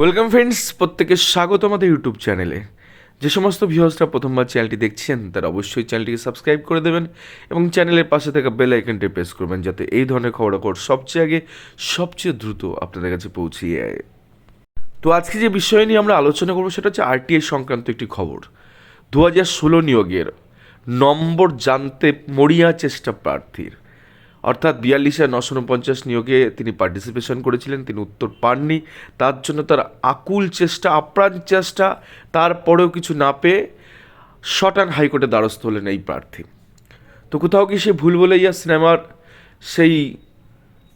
Welcome friends প্রত্যেকে স্বাগত আমাদের ইউটিউব চ্যানেলে যে সমস্ত ভিউয়ার্সরা প্রথমবার চ্যানেলটি দেখছেন, তারা অবশ্যই চ্যানেলটিকে সাবস্ক্রাইব করে দেবেন এবং চ্যানেলের পাশে থাকা বেল আইকনটি প্রেস করবেন যাতে এই ধরনের খবরাখবর সবচেয়ে আগে, সবচেয়ে দ্রুত আপনাদের কাছে পৌঁছিয়ে যায়। তো আজকে যে বিষয় নিয়ে আমরা আলোচনা করব, সেটা হচ্ছে আরটিআই সংক্রান্ত একটি খবর। দু হাজার ষোলো নিয়োগের নম্বর জানতে মরিয়া চেষ্টা প্রার্থীর। অর্থাৎ বিয়াল্লিশ বিয়াল্লিশে নশো উনপঞ্চাশ নিয়োগে তিনি পার্টিসিপেশন করেছিলেন, তিনি উত্তর পাননি। তার জন্য তার আকুল চেষ্টা, আপ্রাণ চেষ্টা তারপরেও কিছু না পেয়ে শটান হাইকোর্টে দ্বারস্থ হলেন এই প্রার্থী। তো কোথাও কি সে ভুল বলেইয়া সিনেমার সেই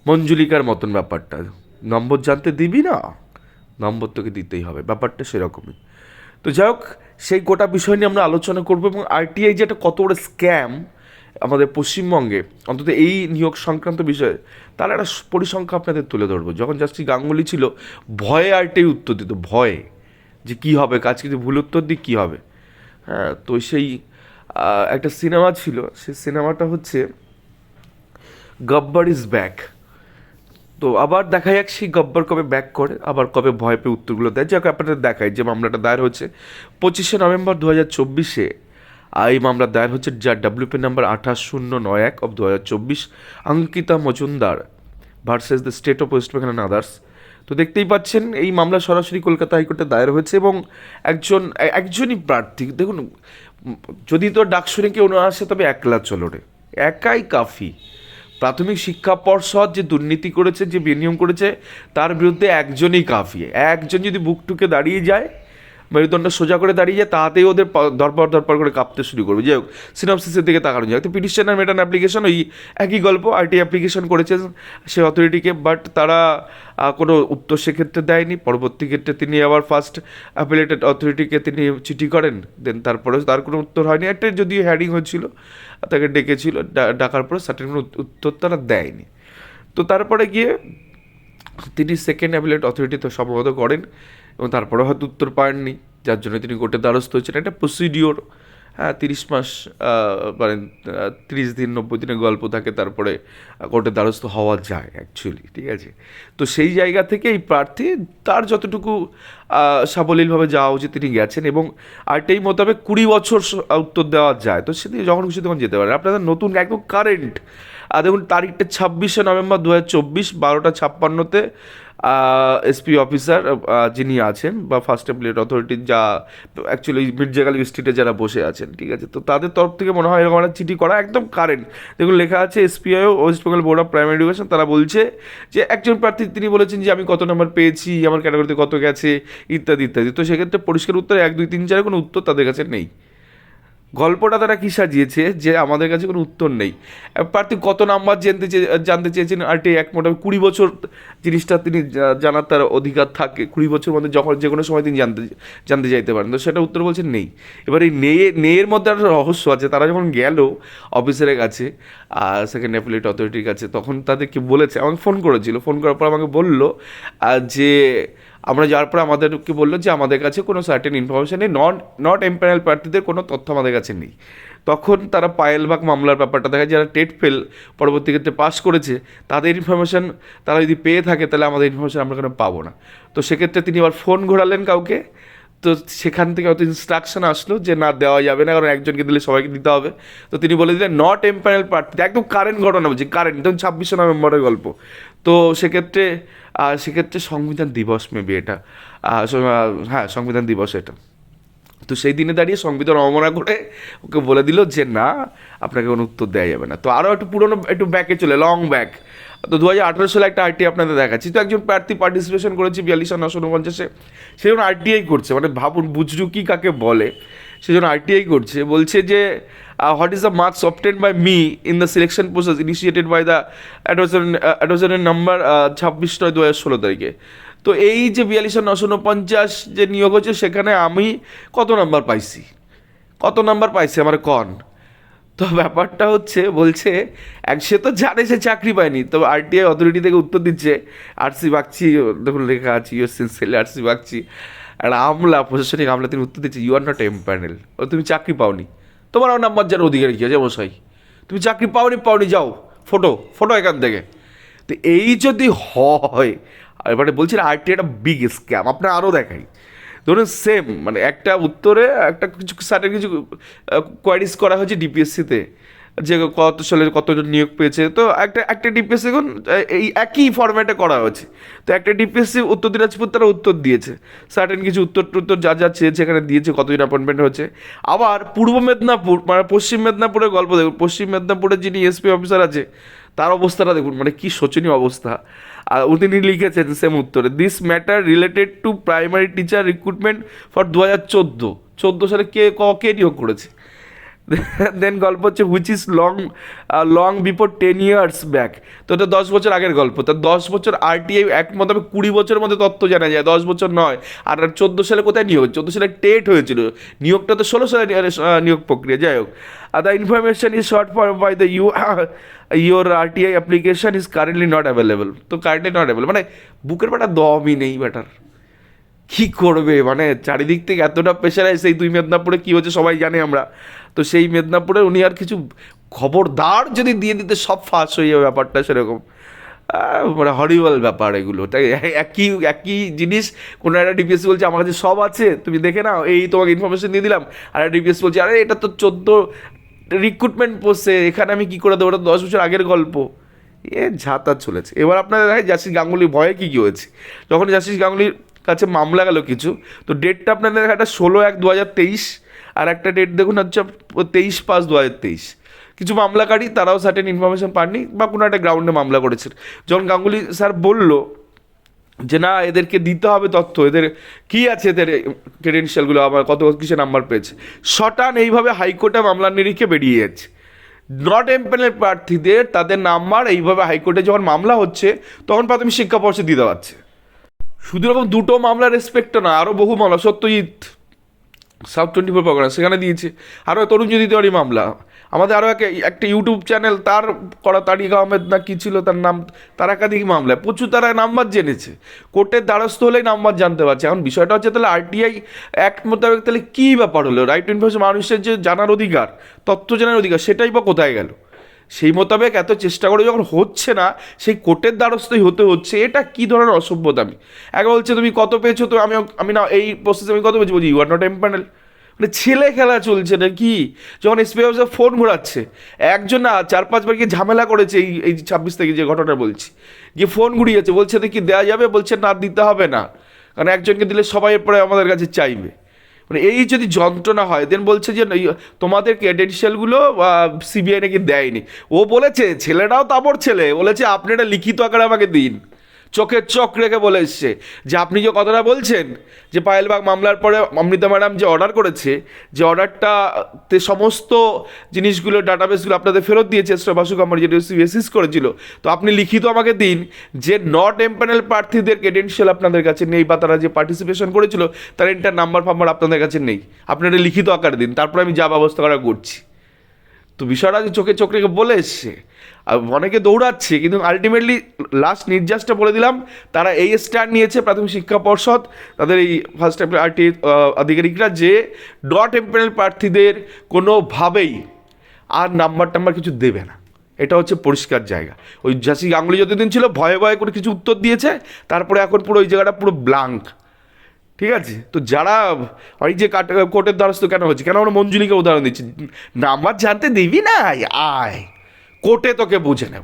মঞ্জুলিকার মতন ব্যাপারটা? নম্বর জানতে দিবি না? নম্বর তোকে দিতেই হবে, ব্যাপারটা সেরকমই। তো যাই হোক, সেই গোটা বিষয় নিয়ে আমরা আলোচনা করব এবং আরটিআই যে একটা কত বড় স্ক্যাম আমাদের পশ্চিমবঙ্গে, অন্তত এই নিয়োগ সংক্রান্ত বিষয়ে, তার একটা পরিসংখ্যা আপনাদের তুলে ধরবো। যখন জাস্টি গাঙ্গুলি ছিল, ভয়ে আরটিআই উত্তর দিত, ভয়ে, যে কী হবে কাজ কিছু ভুল উত্তর দিই, কী হবে? হ্যাঁ তো সেই একটা সিনেমা ছিল, সেই সিনেমাটা হচ্ছে গব্বর ইজ ব্যাক। তো আবার দেখা যাক সেই গব্বর কবে ব্যাক করে, আবার কবে ভয় পেয়ে উত্তরগুলো দেয়। যাকে, আপনাদের দেখায় যে মামলাটা দায়ের হচ্ছে পঁচিশে নভেম্বর দু হাজার চব্বিশে এই মামলা দায়ের হচ্ছে যার ডাব্লিউপি নাম্বার আঠাশ শূন্য নয় এক অব দু হাজার চব্বিশ, Ankita Majumdar versus the state of West Bengal others তো দেখতেই পাচ্ছেন, এই মামলা সরাসরি কলকাতা হাইকোর্টে দায়ের হয়েছে এবং একজন, একজনই প্রার্থী, দেখুন, যদি তোর ডাক শুনে কেউ না আসে, তবে একলা চলো রে। একাই কাফি। প্রাথমিক শিক্ষা পর্ষদ যে দুর্নীতি করেছে, যে বিনিয়োগ করেছে, তার বিরুদ্ধে একজনই কাফি। একজন যদি বুকটুকে দাঁড়িয়ে যায় মেরুদণ্ড সোজা করে দাঁড়িয়ে তাতেই ওদের ধরপড় ধরপড় করে কাঁপতে শুরু করবে। যাই হোক সিনপসিসের দিকে তাকানো যায় তো পিটিশনার মেটান অ্যাপ্লিকেশন ওই একই গল্প আরটি অ্যাপ্লিকেশন করেছে সে অথরিটিকে বাট তারা কোনো উত্তর সেক্ষেত্রে দেয়নি। পরবর্তী ক্ষেত্রে তিনি আবার ফার্স্ট অ্যাপিলেটেড অথরিটিকে তিনি চিঠি করেন দেন তারপরে তার কোনো উত্তর হয়নি। একটা যদিও হ্যারিং হয়েছিল, তাকে ডেকেছিল ডাকার পরে সার্টেন কোনো উত্তর তারা দেয়নি। তো তারপরে গিয়ে তিনি সেকেন্ড অ্যাপিলেট অথরিটি তো সম্ভবত করেন। এবং তারপরে হয়তো উত্তর পাননি যার জন্য তিনি কোর্টে দ্বারস্থ হয়েছেন। একটা প্রসিডিওর হ্যাঁ তিরিশ মাস মানে তিরিশ দিন, নব্বই দিনের গল্প থাকে, তারপরে কোর্টে দ্বারস্থ হওয়া যায় অ্যাকচুয়ালি ঠিক আছে? তো সেই জায়গা থেকে এই প্রার্থী, তার যতটুকু সাবলীলভাবে যাওয়া উচিত, তিনি গেছেন এবং আরটাই মোতাবেক কুড়ি বছর উত্তর দেওয়া যায়। তো সেদিকে যখন খুশি তখন যেতে পারেন। আপনাদের নতুন একদম কারেন্ট দেখুন, তারিখটা ছাব্বিশে নভেম্বর দু হাজার চব্বিশ, বারোটা ছাপ্পান্নতে এসপি অফিসার যিনি আছেন বা ফার্স্ট অ্যাপ্লেট অথরিটির যা অ্যাকচুয়ালি মির্জাগালি স্ট্রিটে যারা বসে আছেন, ঠিক আছে? তো তাদের তরফ থেকে মনে হয় এরকম একটা চিঠি করা একদম কারেন্ট দেখুন, লেখা আছে SPIO West Bengal board of primary education তারা বলছে যে একজন প্রার্থী, তিনি বলেছেন যে আমি কত নম্বর পেয়েছি, আমার ক্যাটাগরিতে কত গেছে, ইত্যাদি ইত্যাদি। তো সেক্ষেত্রে পরিষ্কার উত্তর এক, দুই, তিন, চারের কোনো উত্তর তাদের কাছে নেই। গল্পটা তারা কি সাজিয়েছে যে আমাদের কাছে কোনো উত্তর নেই। প্রার্থী কত নাম্বার জানতে চেয়ে জানতে চেয়েছেন আরটি এক মোটামুটি কুড়ি বছর জিনিসটা তিনি জানার তার অধিকার থাকে, কুড়ি বছর মধ্যে যখন যে কোনো সময় তিনি জানতে জানতে চাইতে পারেন। তো সেটা উত্তর বলছেন নেই। এবার এই নেয়ে, নেয়ের মধ্যে একটা রহস্য আছে। তারা যখন গেল অফিসারের কাছে সেকেন্ড অ্যাপিলেট অথরিটির কাছে, তখন তাদেরকে বলেছে, আমাকে ফোন করেছিল। ফোন করার পর আমাকে বলল যে আমরা যাওয়ার পর আমাদেরকে বলল যে আমাদের কাছে কোনো সার্টেন ইনফরমেশন নেই নন নট এমপ্যানেল প্রার্থীদের কোনো তথ্য আমাদের কাছে নেই। তখন তারা পায়েলবাগ মামলার ব্যাপারটা দেখায় যারা টেট ফেল পরবর্তী ক্ষেত্রে পাস করেছে, তাদের ইনফরমেশান তারা যদি পেয়ে থাকে, তাহলে আমাদের ইনফরমেশান আমরা কেন পাবো না? তো সেক্ষেত্রে তিনি আবার ফোন ঘোরালেন কাউকে তো সেখান থেকে হয়তো ইনস্ট্রাকশন আসলো যে না, দেওয়া যাবে না, কারণ একজনকে দিলে সবাইকে দিতে হবে। তো তিনি বলে দিলেন নট এম্পায়ার প্রার্থী একদম কারেন্ট ঘটনা বলছি কারেন্ট ধরুন ছাব্বিশে নভেম্বরের গল্প। তো সেক্ষেত্রে সেক্ষেত্রে সংবিধান দিবস মেবি এটা। হ্যাঁ সংবিধান দিবস এটা। তো সেই দিনে দাঁড়িয়ে সংবিধান অবমাননা করে ওকে বলে দিল যে, না, আপনাকে কোনো উত্তর দেওয়া যাবে না। তো আরও একটু পুরোনো, একটু ব্যাকে চলে লং ব্যাক তো দু হাজার আঠেরো সালে একটা আরটি আপনাদের দেখাচ্ছি। তো একজন প্রার্থী পার্টিসিপেশন করেছে বিয়াল্লিশ নশো উনপঞ্চাশে। সে যখন আরটিআই করছে মানে ভাবুন বুজরুকি কাকে বলে, সে যখন আরটিআই করছে, বলছে যে what is the marks obtain by me in the selection process initiated by the অ্যাডভাইজারের number ছাব্বিশ নয় দু হাজার ষোলো তারিখে? তো এই যে বিয়াল্লিশ নশো উনপঞ্চাশ যে নিয়োগ হচ্ছে সেখানে আমি কত নাম্বার পাইছি? কত নাম্বার পাইছি? আমার কন তো ব্যাপারটা হচ্ছে, বলছে, এক, সে তো জানে সে চাকরি পায়নি। তো আরটিআই অথরিটি থেকে উত্তর দিচ্ছে আরসি বাগচি, দেখুন লেখা আছে ইউর সিনসিয়ারলি আরসি বাগচি. একটা আমলা, প্রশাসনিক আমলা, তিনি উত্তর দিচ্ছে you are not empanel ও, তুমি চাকরি পাওনি। তোমারও নাম্বার যার অধিকারী কি আছে মশাই? তুমি চাকরি পাওনি পাওনি, যাও, ফটো ফটো এখান থেকে। তো এই যদি হয়, এবারে বলছি আরটি একটা বিগ স্ক্যাম আপনার আরও দেখাই। ধরুন সেম মানে একটা উত্তরে একটা কিছু সার্টেন কিছু কোয়ারিজ করা হয়েছে ডিপিএসসিতে যে কত সালে কতজন নিয়োগ পেয়েছে, তো একটা একটা ডিপিএসসি দেখুন এই একই ফরম্যাটে করা হয়েছে। তো একটা ডিপিএসসি উত্তর দিনাজপুর তারা উত্তর দিয়েছে। সার্টেন কিছু উত্তর টুত্তর যা যা চেয়েছে এখানে দিয়েছে কতদিন অ্যাপয়েন্টমেন্ট হয়েছে। আবার পূর্ব মেদিনীপুর মানে পশ্চিম মেদিনীপুরের গল্প দেখুন, পশ্চিম মেদিনীপুরের যিনি এসপি অফিসার আছে তার অবস্থাটা দেখুন মানে কি শোচনীয় অবস্থা। আর তিনি লিখেছেন সেম উত্তরে this matter related to primary teacher recruitment for দু হাজার চোদ্দ। চোদ্দ সালে কে, ক নিয়োগ করেছে? দেন গল্প হচ্ছে which is long long before ten years back তো এটা দশ বছর আগের গল্প। তা দশ বছর আরটিআই এক মোতাবেক কুড়ি বছরের মধ্যে তথ্য জানা যায়, দশ বছর নয়। আর চোদ্দ সালে কোথায় নিয়োগ? চোদ্দ সালে টেট হয়েছিল। নিয়োগটা তো ষোলো সালে নিয়োগ- প্রক্রিয়া, যাই হোক। আর the information is sought for by the you your RTI application is currently not available তো কারেন্টলি নট অ্যাভেলেবল মানে বুকের বেটা দমই নেই বেটার কি করবে? মানে চারিদিক থেকে এতটা প্রেশারাইজ সেই দুই মেদিনীপুরে কী হচ্ছে সবাই জানে আমরা। তো সেই মেদিনীপুরে উনি আর কিছু খবরদার যদি দিয়ে দিতে সব ফাঁস হয়ে যাবে ব্যাপারটা সেরকম। মানে হরিবল ব্যাপার এগুলো। তাই একই একই জিনিস, কোনো একটা ডিপিএস বলছে, আমার কাছে সব আছে, তুমি দেখে নাও, এই তোমাকে ইনফরমেশন দিয়ে দিলাম। আর একটা ডিপিএস বলছে, আরে, এটা তো চোদ্দ রিক্রুটমেন্ট পোস্টে এখানে আমি কী করে দেবো? ওটা দশ বছর আগের গল্প। এ ঝাঁতা চলেছে। এবার আপনারা দেখেন জাসিস গাঙ্গুলি ভয়ে কী কী হয়েছে। যখন জাসিস গাঙ্গুলির কাছে মামলা গেল কিছু। তো ডেটটা আপনাদের একটা ষোলো এক দু হাজার তেইশ আর একটা ডেট দেখুন হচ্ছে তেইশ পাঁচ দু হাজার তেইশ। কিছু মামলাকারী তারাও সার্টেন ইনফরমেশন পাননি বা কোনো একটা গ্রাউন্ডে মামলা করেছেন যখন গাঙ্গুলি স্যার বলল যে না, এদেরকে দিতে হবে তথ্য। এদের কি আছে এদের ক্রেডেন্সিয়ালগুলো আমার কত কিসে নাম্বার পেয়েছে? শটান এইভাবে হাইকোর্টে মামলার নিরিখে বেরিয়ে যাচ্ছে নট এমপ্যানেল প্রার্থীদের তাদের নাম্বার এইভাবে হাইকোর্টে যখন মামলা হচ্ছে, তখন প্রাথমিক শিক্ষা পর্ষদ দিতে পারছে শুধু এরকম দুটো মামলা রেসপেক্ট না আরও বহু মামলা, Satyajit south twenty four programme সেখানে দিয়েছে। আরও তরুণজ্যোতি তিওয়ারি মামলা। আমাদের আরও এক একটা ইউটিউব চ্যানেল তার করা তারিক আহমেদ না কী ছিল, তার নাম তার একাধিক মামলায়। প্রচুর তারা নাম্বার জেনেছে। কোর্টের দ্বারস্থ হলেই নাম্বার জানতে পারছে। এখন বিষয়টা হচ্ছে তাহলে আরটিআই অ্যাক্ট মোতাবেক তাহলে কী ব্যাপার হলো? রাইট টু ইনফরমেশন মানুষের যে জানার অধিকার, তথ্য জানার অধিকার, সেটাই বা কোথায় গেল? সেই মোতাবেক এত চেষ্টা করে যখন হচ্ছে না, সেই কোর্টের দ্বারস্থই হতে হচ্ছে, এটা কি ধরনের অসভ্যতামি একবার বলছে, তুমি কত পেয়েছ? তো আমি আমি না, এই প্রসেসে আমি কত পেয়েছি? বলছি ইউ আর নট এম্প্যানেল মানে ছেলে খেলা চলছে না কি যখন এসপি অফিসার ফোন ঘোরাচ্ছে, একজন না চার পাঁচবার গিয়ে ঝামেলা করেছে এই এই ছাব্বিশ থেকে যে ঘটনা বলছি, গিয়ে ফোন ঘুরিয়েছে, বলছে কি দেওয়া যাবে? বলছে, না, দিতে হবে না। কারণ একজনকে দিলে সবাই এরপরে আমাদের কাছে চাইবে। মানে এই যদি যন্ত্রণা হয় দেন বলছে যে তোমাদের ক্রেডেনশিয়ালগুলো সিবিআই নাকি দেয়নি। ও বলেছে ছেলেটাও তাপর ছেলে। বলেছে, আপনি এটা লিখিত আকারে আমাকে দিন। চোখের চোখ রেখে বলে এসছে। যে আপনি যে কথাটা বলছেন, যে পায়েলবাগ মামলার পরে অমৃতা ম্যাডাম যে অর্ডার করেছে, যে অর্ডারটাতে সমস্ত জিনিসগুলো ডাটাবেসগুলো আপনাদের ফেরত দিয়েছে বাসু কামার যেটা বেসিস করেছিল। তো আপনি লিখিত আমাকে দিন যে নট এমপ্যানেল প্রার্থীদের ক্রেডেনশিয়াল আপনাদের কাছে নেই বা তারা যে পার্টিসিপেশন করেছিল, তার এন্টার নাম্বার ফাম্বার আপনাদের কাছে নেই। আপনি এটা লিখিত আকারে দিন, তারপরে আমি যা ব্যবস্থা করা করছি। তো যে চোখে চোখ রেখে বলে এসছে। আর অনেকে দৌড়াচ্ছে, কিন্তু আলটিমেটলি লাস্ট নির্যাসটা বলে দিলাম, তারা এই স্ট্যান্ড নিয়েছে প্রাথমিক শিক্ষা পর্ষদ, তাদের এই ফার্স্ট আরটি আধিকারিকরা যে ডট এমপ্যানেল প্রার্থীদের কোনোভাবেই আর নাম্বার টাম্বার কিছু দেবে না। এটা হচ্ছে পরিষ্কার জায়গা। ওই জাসি গাঙ্গুলি যতদিন ছিল, ভয়ে ভয়ে করে কিছু উত্তর দিয়েছে, তারপরে এখন পুরো ওই জায়গাটা পুরো ব্লাঙ্ক ঠিক আছে? তো যারা ওই যে কাট, কোর্টের দ্বারস্থ কেন হচ্ছে? কেন আমরা মঞ্জুলিকে উদাহরণ দিচ্ছি? নাম্বার জানতে দিবি না? আয় কোর্টে তোকে বুঝে নেব।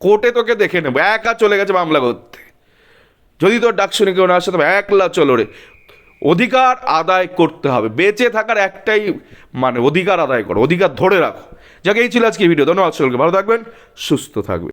কোর্টে তোকে দেখে নেব। একা চলে গেছে মামলা করতে। যদি তোর ডাক শুনে কেউ না আসে, তবে একলা চলো রে। অধিকার আদায় করতে হবে। বেঁচে থাকার একটাই মানে অধিকার আদায় করো। অধিকার ধরে রাখো। যাকে, এই ছিল আজকে ভিডিও। ধন্যবাদ সকলকে। ভালো থাকবেন, সুস্থ থাকবে